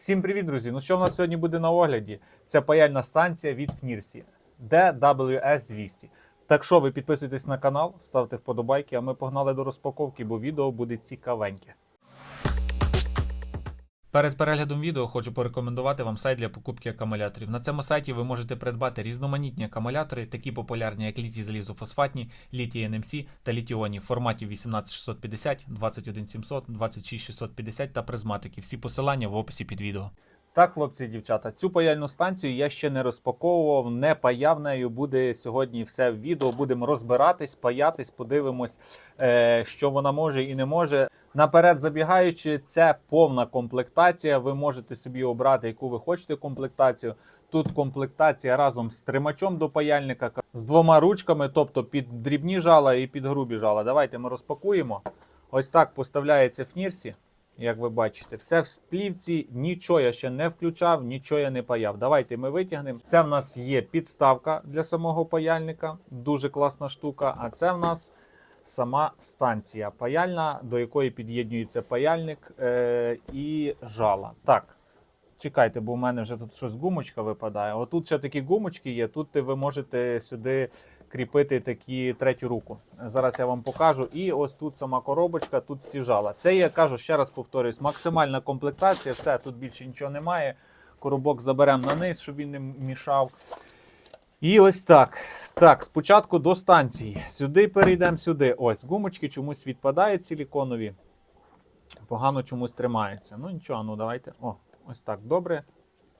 Всім привіт, друзі! Ну що в нас сьогодні буде на огляді? Це паяльна станція від Фнірсі DWS200. Так що ви підписуйтесь на канал, ставте вподобайки, а ми погнали до розпаковки, бо відео буде цікавеньке. Перед переглядом відео хочу порекомендувати вам сайт для покупки акумуляторів. На цьому сайті ви можете придбати різноманітні акумулятори, такі популярні, як літій залізофосфатні, літій NMC та літіоні в форматі 18650, 21700, 26650 та призматики. Всі посилання в описі під відео. Так, хлопці і дівчата, цю паяльну станцію я ще не розпаковував, не паяв нею. Буде сьогодні все в відео. Будемо розбиратись, паятись, подивимось, е, що вона може і не може. Наперед забігаючи, це повна комплектація. Ви можете собі обрати, яку ви хочете комплектацію. Тут комплектація разом з тримачом до паяльника, з двома ручками, тобто під дрібні жала і під грубі жала. Давайте ми розпакуємо. Ось так поставляється фнірсі. Як ви бачите, все в сплівці, нічого я ще не включав, нічого я не паяв. Давайте ми витягнемо. Це в нас є підставка для самого паяльника, дуже класна штука. А це в нас сама станція паяльна, до якої під'єднюється паяльник е- і жала. Так, чекайте, бо в мене вже тут щось гумочка випадає. Отут ще такі гумочки є. Тут ви можете сюди кріпити такі третю руку. Зараз я вам покажу. І ось тут сама коробочка, тут всі жала. Це я кажу ще раз повторюсь, максимальна комплектація. Все, тут більше нічого немає. Коробок заберемо на низ, щоб він не мішав. І ось так. Так, спочатку до станції. Сюди перейдемо сюди. Ось гумочки чомусь відпадають силіконові. Погано чомусь тримається. Ну нічого, ну давайте. О, ось так. Добре.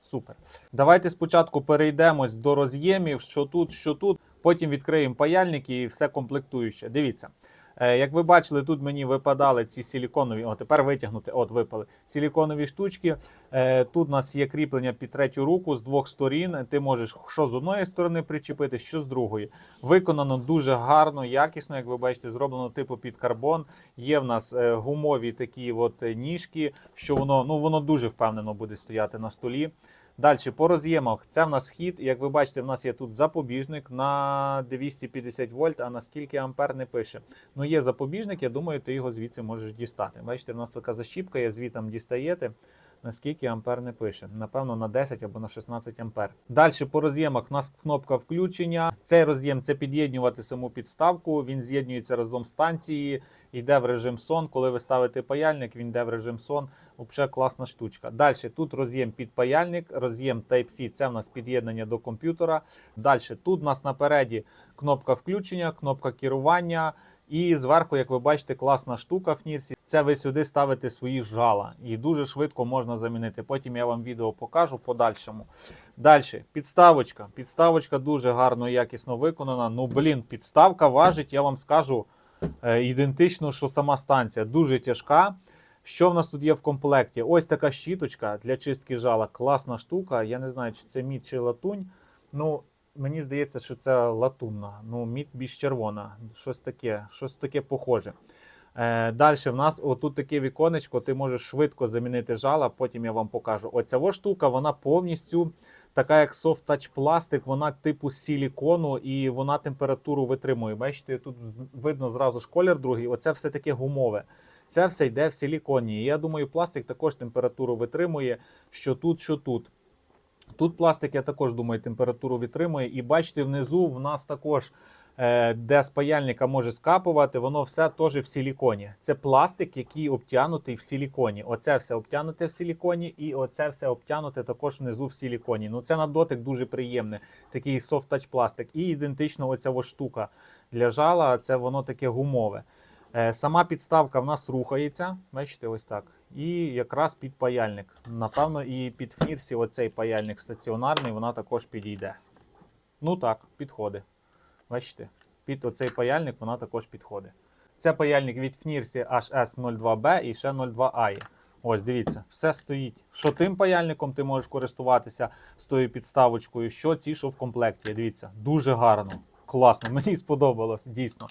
Супер. Давайте спочатку перейдемось до роз'ємів, що тут, що тут. Потім відкриємо паяльники і все комплектуюче. Дивіться. Е, Як ви бачили, тут мені випадали ці силіконові, о, тепер витягнути, от випали силіконові штучки. Е, Тут у нас є кріплення під третю руку з двох сторін. Ти можеш що з одної сторони причепити, що з другої. Виконано дуже гарно, якісно, як ви бачите, зроблено типу під карбон. Є в нас е, гумові такі от ніжки, що воно, ну, воно дуже впевнено буде стояти на столі. Далі по роз'ємах. Це в нас хід. Як ви бачите, в нас є тут запобіжник на 250 вольт, а наскільки ампер не пише. Ну є запобіжник, я думаю, ти його звідси можеш дістати. Бачите, в нас така защіпка, є звітом дістаєте. Наскільки ампер не пише. Напевно, на 10 або на 16 ампер. Далі по роз'ємах у нас кнопка включення. Цей роз'єм це під'єднювати саму підставку. Він з'єднюється разом з станцією, йде в режим сон. Коли ви ставите паяльник, він йде в режим сон. Взагалі класна штучка. Далі тут роз'єм під паяльник, роз'єм Type-C, це в нас під'єднання до комп'ютера. Далі тут у нас напереді кнопка включення, кнопка керування. І зверху, як ви бачите, класна штука в Нірсі. Це ви сюди ставите свої жала. І дуже швидко можна замінити. Потім я вам відео покажу подальшому. Далі, підставочка. Підставочка дуже гарно і якісно виконана. Ну, блін, підставка важить, я вам скажу, е, ідентично, що сама станція. Дуже тяжка. Що в нас тут є в комплекті? Ось така щіточка для чистки жала. Класна штука. Я не знаю, чи це мідь чи латунь. Ну, мені здається, що це латунна. Ну, мідь більш червона. Щось таке, щось таке похоже. Е, Далі в нас отут таке віконечко, ти можеш швидко замінити жала, потім я вам покажу. Оця штука, вона повністю така, як touch пластик, вона типу силікону і вона температуру витримує. Бачите, тут видно зразу ж колір другий. Оце все таке гумове. Це все йде в силіконі. Я думаю, пластик також температуру витримує, що тут, що тут. Тут пластик, я також думаю, температуру витримує. І бачите, внизу в нас також, е, де з паяльника може скапувати, воно все теж в силіконі. Це пластик, який обтянутий в силіконі. Оце все обтянуте в силіконі, і оце все обтянуте також внизу в силіконі. Ну це на дотик дуже приємне. Такий touch пластик. І ідентично оця штука для жала, це воно таке гумове. Е, Сама підставка в нас рухається, бачите, ось так. І якраз під паяльник. Напевно, і під фнірсі оцей паяльник стаціонарний, вона також підійде. Ну так, підходить. Бачите, під оцей паяльник вона також підходить. Це паяльник від фнірсі HS02B і ще 02A. є. Ось, дивіться, все стоїть. Що тим паяльником ти можеш користуватися з тою підставочкою, що ці, що в комплекті. Дивіться, дуже гарно, класно. Мені сподобалось, дійсно.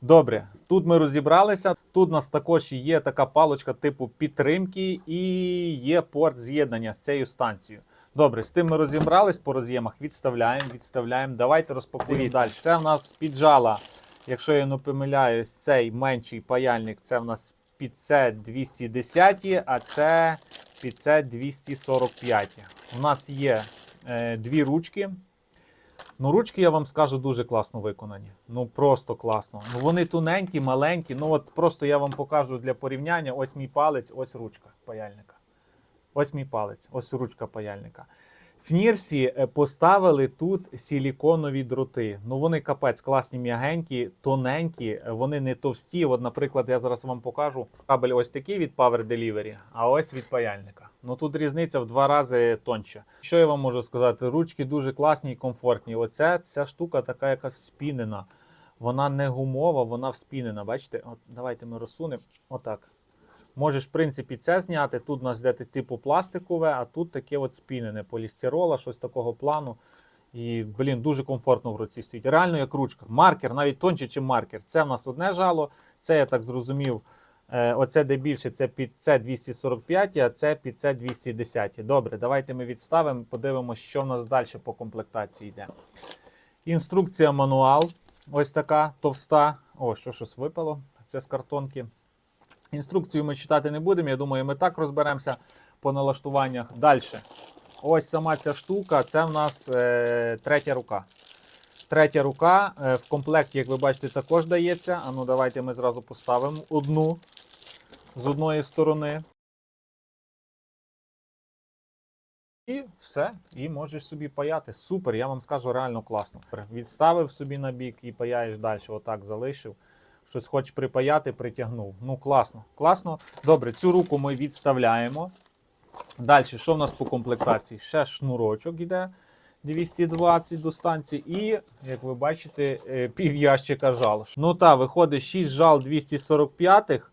Добре, тут ми розібралися. Тут у нас також є така палочка типу підтримки і є порт з'єднання з цією станцією. Добре, з тим ми розібрались по роз'ємах. Відставляємо, відставляємо. Давайте розпакуємо далі. Це в нас піджала. Якщо я не помиляюсь, цей менший паяльник це в нас під це 210, а це під це 245. У нас є е, дві ручки. Ну, ручки, я вам скажу, дуже класно виконані. Ну, просто класно. Ну, вони тоненькі, маленькі. Ну, от просто я вам покажу для порівняння. Ось мій палець, ось ручка паяльника. Ось мій палець, ось ручка паяльника. В Нірсі е, поставили тут силіконові дроти. Ну вони капець, класні м'ягенькі, тоненькі, е, вони не товсті. От, наприклад, я зараз вам покажу кабель ось такий від Power Delivery, а ось від паяльника. Ну тут різниця в два рази тоньше. Що я вам можу сказати? Ручки дуже класні і комфортні. Оця ця штука така, яка вспінена. Вона не гумова, вона вспінена. Бачите? От, давайте ми розсунемо. Отак. Можеш, в принципі, це зняти. Тут у нас йде типу пластикове, а тут таке от спінене полістирола, щось такого плану. І, блін, дуже комфортно в руці стоїть. Реально як ручка. Маркер, навіть тонче, ніж маркер. Це в нас одне жало, це я так зрозумів. Е, Оце де більше, це під це 245, а це під це 210. Добре, давайте ми відставимо, подивимося, що в нас далі по комплектації йде. Інструкція мануал. Ось така товста. О, що щось випало. Це з картонки. Інструкцію ми читати не будемо. Я думаю, ми так розберемося по налаштуваннях. Далі. Ось сама ця штука, це в нас е, третя рука. Третя рука е, в комплекті, як ви бачите, також дається. А ну давайте ми зразу поставимо одну з одної сторони. І все, і можеш собі паяти. Супер, я вам скажу, реально класно. Відставив собі на бік і паяєш далі. Отак залишив. Щось хочеш припаяти, притягнув. Ну, класно, класно. Добре, цю руку ми відставляємо. Далі, що в нас по комплектації? Ще шнурочок йде 220 до станції. І, як ви бачите, е, пів ящика жал. Ну так, виходить 6 жал 245.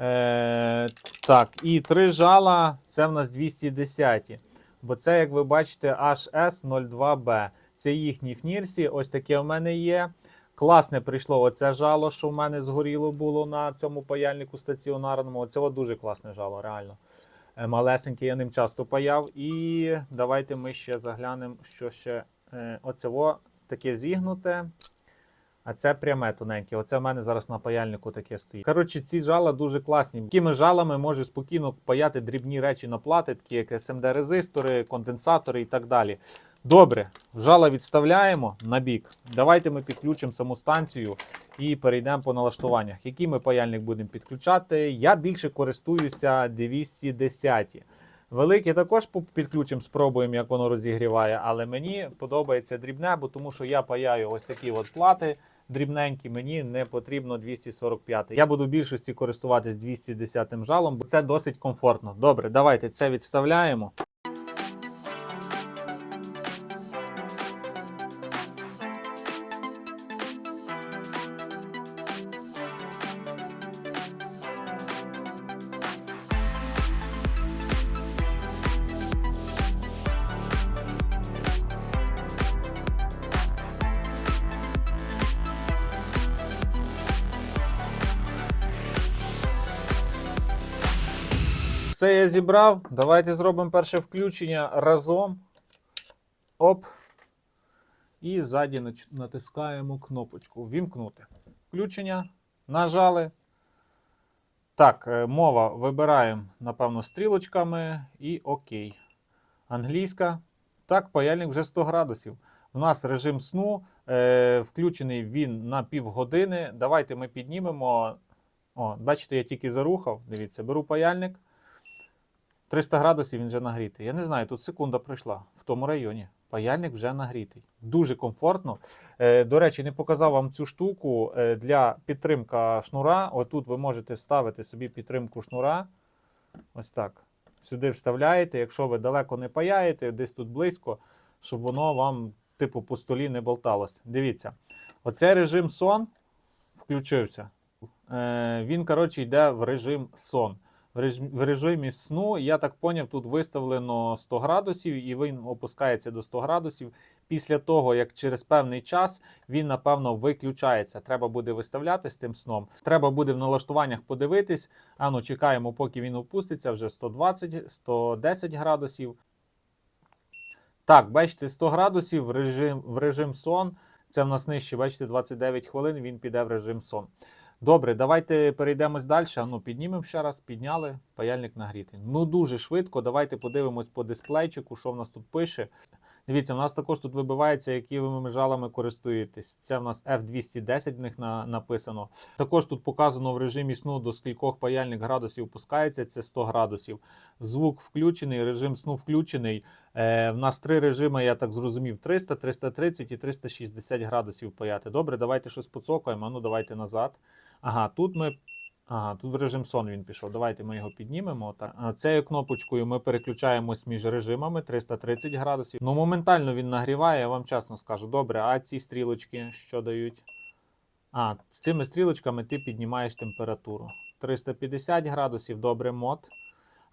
Е, так, і 3 жала це в нас 210. Бо це, як ви бачите, HS02B. Це їхні в Нірсі. Ось таке в мене є. Класне прийшло оце жало, що в мене згоріло було на цьому паяльнику стаціонарному. Оце дуже класне жало, реально. Е, Малесеньке, я ним часто паяв. І давайте ми ще заглянемо, що ще е, оце таке зігнуте. А це пряме тоненьке. Оце в мене зараз на паяльнику таке стоїть. Коротше, ці жала дуже класні. Такими жалами можеш спокійно паяти дрібні речі на плати, такі як SMD-резистори, конденсатори і так далі. Добре, жала відставляємо на бік. Давайте ми підключимо саму станцію і перейдемо по налаштуваннях. Який ми паяльник будемо підключати? Я більше користуюся 210. Великі також підключимо, спробуємо, як воно розігріває, але мені подобається дрібне, бо тому що я паяю ось такі от плати дрібненькі, мені не потрібно 245. Я буду в більшості користуватись 210 жалом, бо це досить комфортно. Добре, давайте це відставляємо. Все я зібрав. Давайте зробимо перше включення разом. Оп. І ззаді натискаємо кнопочку Вімкнути. Включення. Нажали. Так, е, мова вибираємо, напевно, стрілочками і ОК. Англійська. Так, паяльник вже 100 градусів. У нас режим сну. Е, включений він на півгодини. Давайте ми піднімемо. О, бачите, я тільки зарухав. Дивіться, беру паяльник. 300 градусів він вже нагрітий. Я не знаю, тут секунда пройшла в тому районі. Паяльник вже нагрітий. Дуже комфортно. Е, до речі, не показав вам цю штуку е, для підтримка шнура. Отут ви можете вставити собі підтримку шнура. Ось так. Сюди вставляєте. Якщо ви далеко не паяєте, десь тут близько, щоб воно вам, типу, по столі не болталось. Дивіться, оцей режим сон включився. Е, він, коротше, йде в режим сон. В режимі сну, я так поняв, тут виставлено 100 градусів, і він опускається до 100 градусів. Після того, як через певний час він, напевно, виключається. Треба буде виставляти з тим сном. Треба буде в налаштуваннях подивитись. А ну, чекаємо, поки він опуститься, вже 120, 110 градусів. Так, бачите, 100 градусів в режим, в режим сон. Це в нас нижче, бачите, 29 хвилин він піде в режим сон. Добре, давайте перейдемось далі. Ну, піднімемо ще раз, підняли, паяльник нагрітий. Ну, дуже швидко. Давайте подивимось по дисплейчику, що в нас тут пише. Дивіться, в нас також тут вибивається, якими жалами користуєтесь. Це в нас F210 в них на, написано. Також тут показано в режимі сну до скількох паяльник градусів пускається, це 100 градусів. Звук включений, режим сну включений. Е, в нас три режими, я так зрозумів: 300, 330 і 360 градусів паяти. Добре, давайте щось поцокаємо. Ну давайте назад. Ага, тут ми. Ага, тут в режим сон він пішов. Давайте ми його піднімемо. Так. Цією кнопочкою ми переключаємось між режимами 330 градусів. Ну, моментально він нагріває, я вам чесно скажу. Добре, а ці стрілочки що дають? А, з цими стрілочками ти піднімаєш температуру. 350 градусів, добре, мод.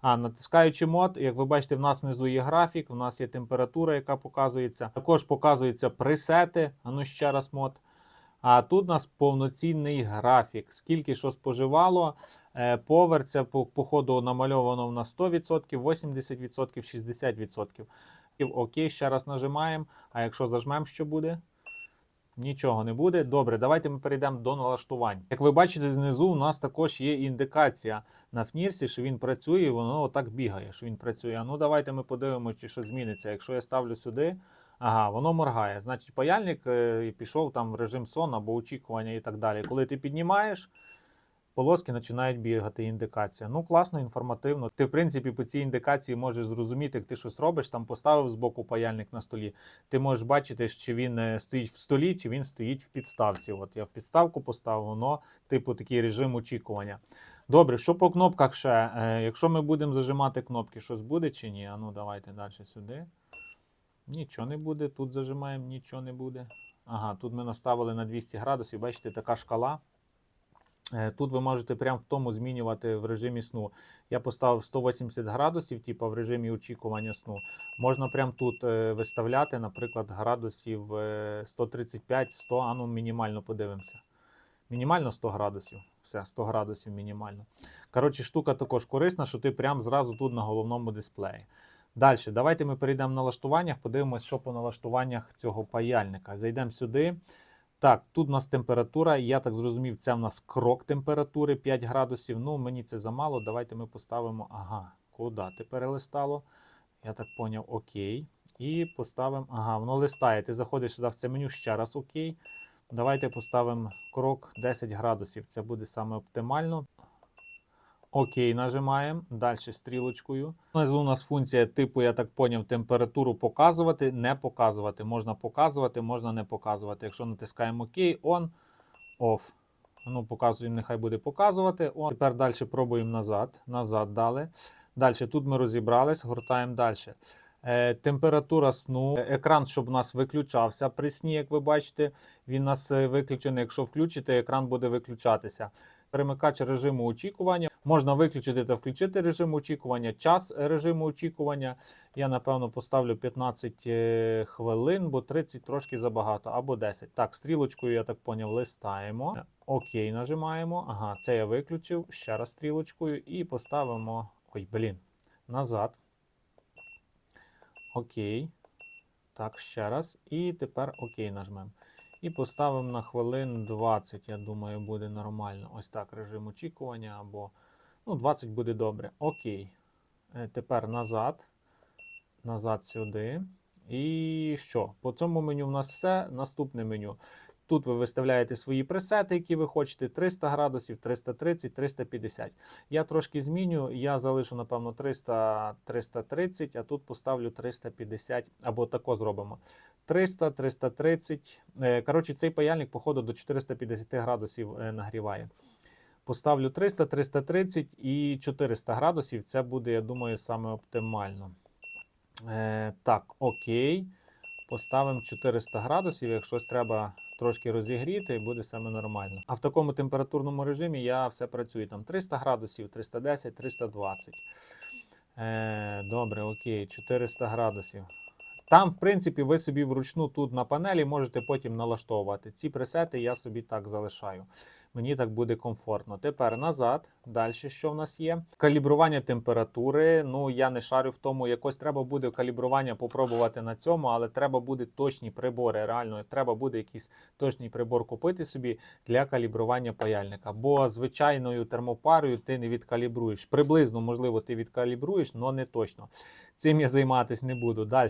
А, натискаючи мод, як ви бачите, в нас внизу є графік, в нас є температура, яка показується. Також показуються пресети. А ну ще раз мод. А тут у нас повноцінний графік. Скільки що споживало. Е, Повер це по, по ходу намальовано на 100%, 80%, 60%. Окей, ще раз нажимаємо. А якщо зажмемо, що буде? Нічого не буде. Добре, давайте ми перейдемо до налаштувань. Як ви бачите, знизу у нас також є індикація на фнірсі, що він працює, і воно отак бігає, що він працює. А ну давайте ми подивимося, чи що зміниться. Якщо я ставлю сюди, ага, воно моргає. Значить, паяльник е, пішов там в режим сон або очікування і так далі. Коли ти піднімаєш, полоски починають бігати індикація. Ну, класно, інформативно. Ти, в принципі, по цій індикації можеш зрозуміти, як ти щось робиш, там поставив збоку паяльник на столі. Ти можеш бачити, чи він е, стоїть в столі, чи він стоїть в підставці. От я в підставку поставив, воно, типу, такий режим очікування. Добре, що по кнопках ще? Е, якщо ми будемо зажимати кнопки, щось буде чи ні? А ну давайте далі сюди. Нічого не буде. Тут зажимаємо, нічого не буде. Ага, тут ми наставили на 200 градусів. Бачите, така шкала. Е, Тут ви можете прямо в тому змінювати в режимі сну. Я поставив 180 градусів, типу в режимі очікування сну. Можна прямо тут е, виставляти, наприклад, градусів е, 135-100, а ну мінімально подивимося. Мінімально 100 градусів. Все, 100 градусів мінімально. Коротше, штука також корисна, що ти прямо зразу тут на головному дисплеї. Далі, давайте ми перейдемо в налаштуваннях, подивимося, що по налаштуваннях цього паяльника. Зайдемо сюди. Так, тут у нас температура. Я так зрозумів, це в нас крок температури 5 градусів. Ну, мені це замало. Давайте ми поставимо. Ага, куди ти перелистало? Я так поняв, окей. І поставимо. Ага, воно листає. Ти заходиш сюди в це меню ще раз окей. Давайте поставимо крок 10 градусів. Це буде саме оптимально. Окей, нажимаємо. Далі стрілочкою. Внизу у нас функція типу, я так поняв, температуру показувати, не показувати. Можна показувати, можна не показувати. Якщо натискаємо ОК, on, off. Ну, показуємо, нехай буде показувати. On. Тепер далі пробуємо назад. Назад дали. Далі тут ми розібрались, гортаємо далі. Е, температура сну, Е, екран, щоб у нас виключався при сні, як ви бачите, він у нас е, виключений. Якщо включити, екран буде виключатися. Перемикач режиму очікування. Можна виключити та включити режим очікування, час режиму очікування. Я, напевно, поставлю 15 е, хвилин, бо 30 трошки забагато, або 10. Так, стрілочкою, я так поняв, листаємо. Окей, нажимаємо. Ага, це я виключив. Ще раз стрілочкою і поставимо. Ой, блін, назад. Окей. Так, ще раз. І тепер ОК нажмемо. І поставимо на хвилин 20, я думаю, буде нормально. Ось так, режим очікування або. Ну, 20 буде добре. Окей. Е, Тепер назад. Назад сюди. І що? По цьому меню в нас все. Наступне меню. Тут ви виставляєте свої пресети, які ви хочете: 300 градусів, 330, 350. Я трошки зміню. Я залишу, напевно, 300, 330, а тут поставлю 350, або тако зробимо. 300, 330. Е, Коротше, цей паяльник, походу, до 450 градусів е, нагріває. Поставлю 300, 330 і 400 градусів. Це буде, я думаю, саме оптимально. Е, так, окей. Поставимо 400 градусів. Якщо треба трошки розігріти, буде саме нормально. А в такому температурному режимі я все працюю. Там 300 градусів, 310, 320. Е, добре, окей, 400 градусів. Там, в принципі, ви собі вручну тут на панелі можете потім налаштовувати. Ці пресети я собі так залишаю. Мені так буде комфортно. Тепер назад. Далі що в нас є? Калібрування температури. Ну я не шарю в тому, якось треба буде калібрування попробувати на цьому, але треба буде точні прибори. Реально, треба буде якийсь точний прибор купити собі для калібрування паяльника. Бо звичайною термопарою ти не відкалібруєш. Приблизно, можливо, ти відкалібруєш, але не точно. Цим я займатися не буду. Далі.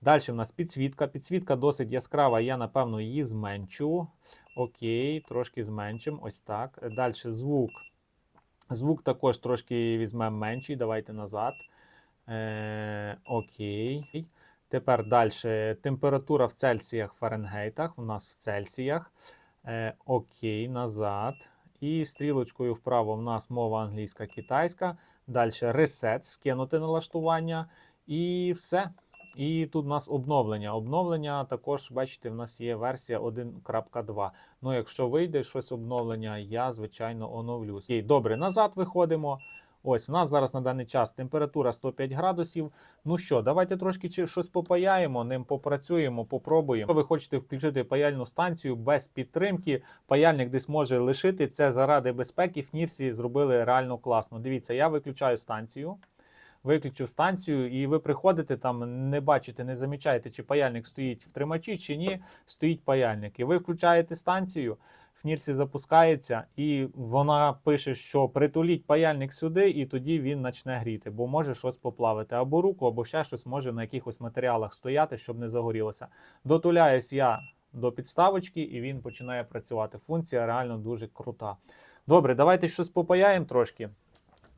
Далі в нас підсвітка. Підсвітка досить яскрава, я, напевно, її зменчу. Окей, трошки зменшимо. Ось так. Далі звук. Звук також трошки візьмемо менший. Давайте назад. Е, окей. Тепер далі. Температура в Цельсіях, Фаренгейтах. У нас в Цельсіях. Е, окей, назад. І стрілочкою вправо в нас мова англійська, китайська. Далі ресет, скинути налаштування. І все. І тут у нас обновлення. Обновлення також, бачите, в нас є версія 1.2. Ну, якщо вийде щось обновлення, я, звичайно, оновлюсь. Окей, Добре, назад виходимо. Ось, в нас зараз на даний час температура 105 градусів. Ну що, давайте трошки щось попаяємо, ним попрацюємо, попробуємо. Ви хочете включити паяльну станцію без підтримки, паяльник десь може лишити. Це заради безпеки. Фнірсі зробили реально класно. Дивіться, я виключаю станцію. Виключив станцію, і ви приходите там, не бачите, не замічаєте, чи паяльник стоїть в тримачі, чи ні, стоїть паяльник. І ви включаєте станцію, в Нірсі запускається, і вона пише, що притуліть паяльник сюди, і тоді він почне гріти, бо може щось поплавити, або руку, або ще щось може на якихось матеріалах стояти, щоб не загорілося. Дотуляюсь я до підставочки, і він починає працювати. Функція реально дуже крута. Добре, давайте щось попаяємо трошки.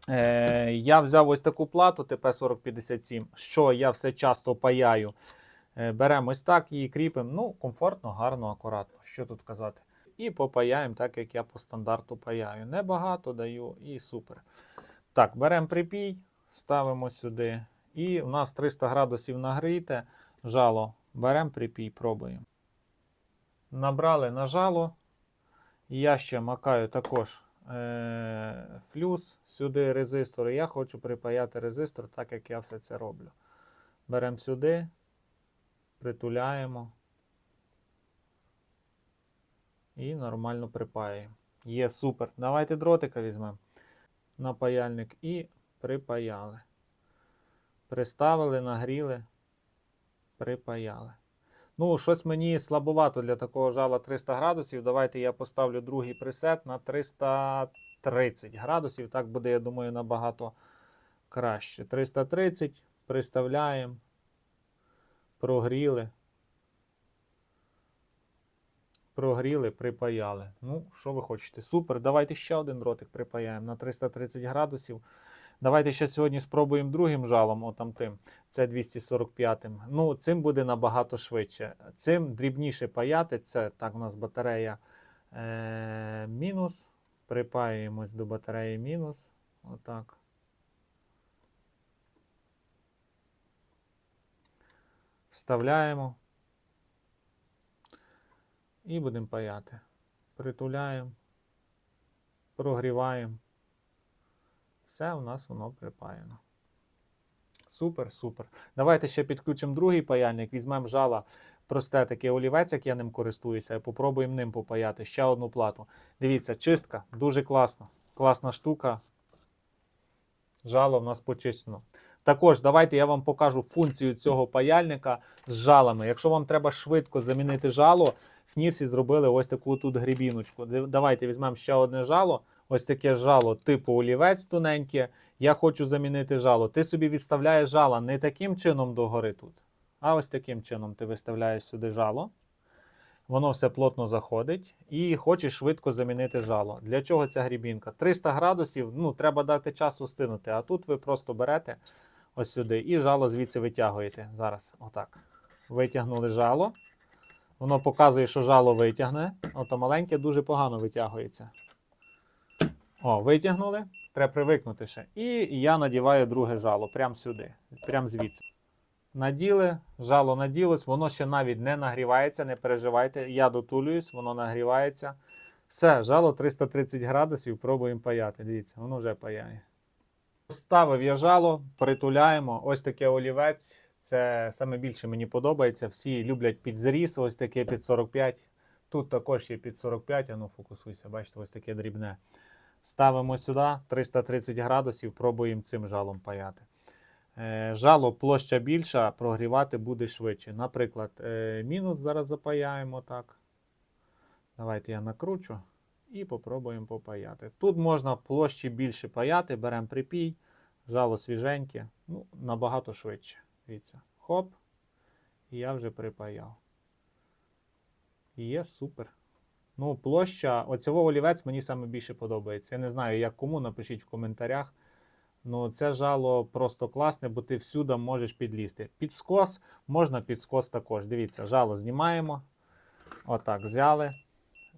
Е, я взяв ось таку плату ТП-4057, що я все часто паяю. Е, беремо ось так, її кріпимо. Ну, комфортно, гарно, акуратно. Що тут казати? І попаяємо так, як я по стандарту паяю. Небагато даю і супер. Так, беремо припій, ставимо сюди. І у нас 300 градусів нагріте. Жало. Беремо припій, пробуємо. Набрали на жало. Я ще макаю також флюс, сюди резистор. І я хочу припаяти резистор, так як я все це роблю. Беремо сюди, притуляємо і нормально припаюємо. Є супер. Давайте дротика візьмемо на паяльник і припаяли. Приставили, нагріли, припаяли. Ну, щось мені слабовато для такого жала 300 градусів. Давайте я поставлю другий пресет на 330 градусів. Так буде, я думаю, набагато краще. 330 приставляємо, прогріли. Прогріли, припаяли. Ну, що ви хочете? Супер. Давайте ще один дротик припаяємо на 330 градусів. Давайте ще сьогодні спробуємо другим жалом, отам тим. Це 245. Ну, цим буде набагато швидше. Цим дрібніше паяти. Це так, у нас батарея е, мінус. Припаюємось до батареї мінус. Отак. Вставляємо. І будемо паяти. Притуляємо, прогріваємо. Все у нас воно припаяно. Супер, супер. Давайте ще підключимо другий паяльник, візьмемо жала, просте таке олівець, як я ним користуюся, і попробуємо ним попаяти ще одну плату. Дивіться, чистка дуже класна. Класна штука. Жало в нас почищено. Також давайте я вам покажу функцію цього паяльника з жалами. Якщо вам треба швидко замінити жало, в Нірсі зробили ось таку тут грібіночку. Давайте візьмемо ще одне жало. Ось таке жало типу олівець тоненьке. Я хочу замінити жало. Ти собі відставляєш жало не таким чином догори тут, а ось таким чином ти виставляєш сюди жало. Воно все плотно заходить і хочеш швидко замінити жало. Для чого ця грібінка? 300 градусів, ну, треба дати часу стинути. А тут ви просто берете ось сюди і жало звідси витягуєте. Зараз, отак. Витягнули жало. Воно показує, що жало витягне. Ото маленьке дуже погано витягується. О, витягнули. Треба привикнути ще. І я надіваю друге жало прямо сюди, прямо звідси. Наділи, жало наділось, воно ще навіть не нагрівається, не переживайте. Я дотулююсь, воно нагрівається. Все, жало 330 градусів, пробуємо паяти. Дивіться, воно вже паяє. Ставив я жало, притуляємо. Ось таке олівець. Це саме більше мені подобається. Всі люблять під зріз, ось таке під 45. Тут також є під 45, а ну фокусуйся, бачите, ось таке дрібне. Ставимо сюди 330 градусів, пробуємо цим жалом паяти. Е, Жало площа більша, прогрівати буде швидше. Наприклад, е, мінус зараз запаяємо так. Давайте я накручу і попробуємо попаяти. Тут можна площі більше паяти, беремо припій, жало свіженьке, ну, набагато швидше. Дивіться, хоп, і я вже припаяв. І є супер. Ну, площа, оцього олівець мені саме більше подобається. Я не знаю, як кому, напишіть в коментарях. Ну, це жало просто класне, бо ти всюди можеш підлізти. Під скос можна під скос також. Дивіться, жало знімаємо. Отак, взяли.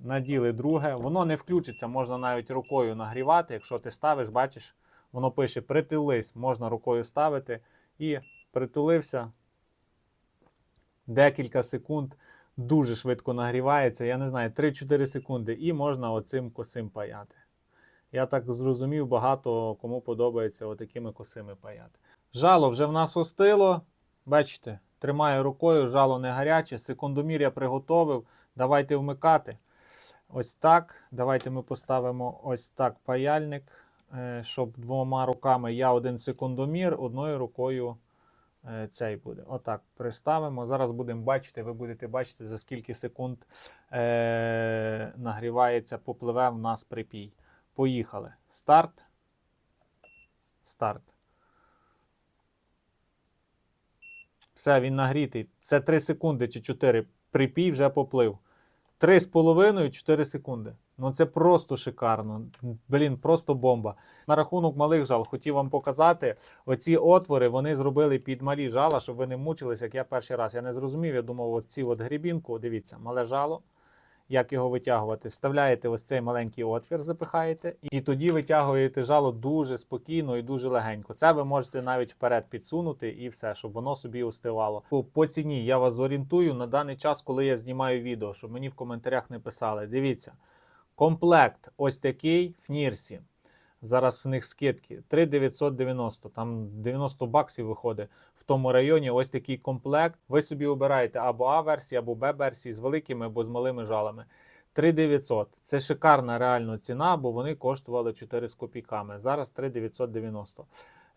Наділи друге. Воно не включиться, можна навіть рукою нагрівати. Якщо ти ставиш, бачиш, воно пише притулись, можна рукою ставити. І притулився. Декілька секунд дуже швидко нагрівається. Я не знаю, 3-4 секунди, і можна оцим косим паяти. Я так зрозумів, багато кому подобається отакими косими паяти. Жало вже в нас остило. Бачите, тримаю рукою, жало не гаряче. Секундомір я приготовив. Давайте вмикати. Ось так. Давайте ми поставимо ось так паяльник, е, щоб двома руками я один секундомір, одною рукою цей буде. Отак приставимо. Зараз будемо бачити, ви будете бачити, за скільки секунд е, нагрівається, попливе в нас припій. Поїхали. Старт. Старт. Все, він нагрітий. Це 3 секунди чи 4. Припій вже поплив. 3,5-4 секунди. Ну це просто шикарно. Блін, просто бомба. На рахунок малих жал хотів вам показати. Оці отвори вони зробили під малі жала, щоб ви не мучились, як я перший раз. Я не зрозумів. Я думав, оці от грібінку, дивіться, мале жало. Як його витягувати? Вставляєте ось цей маленький отвір, запихаєте, і тоді витягуєте жало дуже спокійно і дуже легенько. Це ви можете навіть вперед підсунути і все, щоб воно собі остивало. По, по ціні я вас зорієнтую на даний час, коли я знімаю відео, щоб мені в коментарях не писали. Дивіться, комплект ось такий в Нірсі. Зараз в них скидки 3990, там 90 баксів виходить в тому районі. Ось такий комплект. Ви собі обираєте або А-версії, або Б-версії з великими або з малими жалами. 3900. Це шикарна реально ціна, бо вони коштували 4 з копійками. Зараз 3990.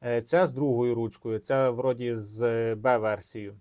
Е, Це з другою ручкою, це вроді з е, Б-версією.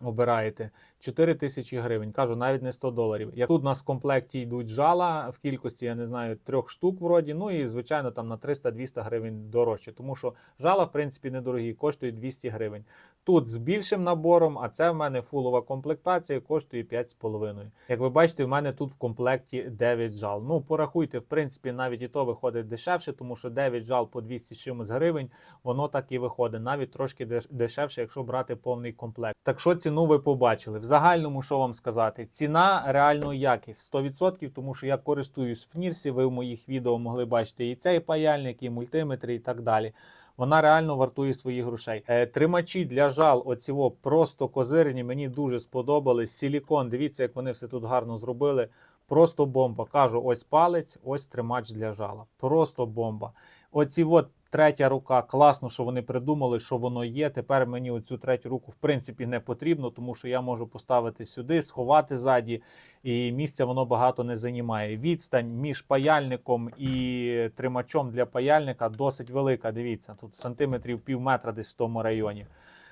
Обираєте 4 тисячі гривень. Кажу, навіть не 100 доларів. Як тут у нас в комплекті йдуть жала в кількості, я не знаю, трьох штук вроді. Ну і звичайно там на 300-200 гривень дорожче. Тому що жала, в принципі, недорогі, коштують 200 гривень. Тут з більшим набором, а це в мене фулова комплектація, коштує 5,5. Як ви бачите, в мене тут в комплекті 9 жал. Ну, порахуйте, в принципі, навіть і то виходить дешевше, тому що 9 жал по 200 чимось гривень, воно так і виходить. Навіть трошки дешевше, якщо брати повний комплект. Так що ціну ви побачили? Загальному, що вам сказати? Ціна реально якість 100%, тому що я користуюсь в Нірсі, ви в моїх відео могли бачити і цей паяльник, і мультиметри, і так далі. Вона реально вартує своїх грошей. Е, тримачі для жал, оціво просто козирні, мені дуже сподобались. Силікон, дивіться, як вони все тут гарно зробили. Просто бомба. Кажу, ось палець, ось тримач для жала. Просто бомба. Оці от третя рука, класно, що вони придумали, що воно є. Тепер мені оцю третю руку в принципі не потрібно, тому що я можу поставити сюди, сховати ззаді, і місця воно багато не займає. Відстань між паяльником і тримачом для паяльника досить велика. Дивіться, тут сантиметрів пів метра десь в тому районі.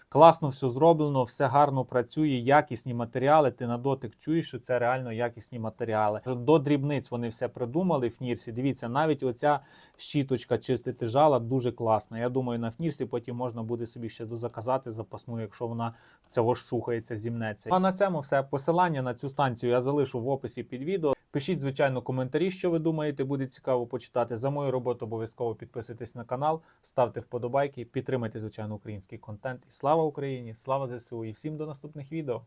Класно все зроблено, все гарно працює, якісні матеріали. Ти на дотик чуєш, що це реально якісні матеріали. До дрібниць вони все придумали в Нірсі. Дивіться, навіть оця щіточка чистити жала дуже класна. Я думаю, на Фнірсі потім можна буде собі ще дозаказати запасну, якщо вона цього щухається, зімнеться. А на цьому все. Посилання на цю станцію я залишу в описі під відео. Пишіть, звичайно, коментарі, що ви думаєте, буде цікаво почитати. За мою роботу обов'язково підписуйтесь на канал, ставте вподобайки, підтримайте, звичайно, український контент. І слава Україні! Слава ЗСУ! І всім до наступних відео!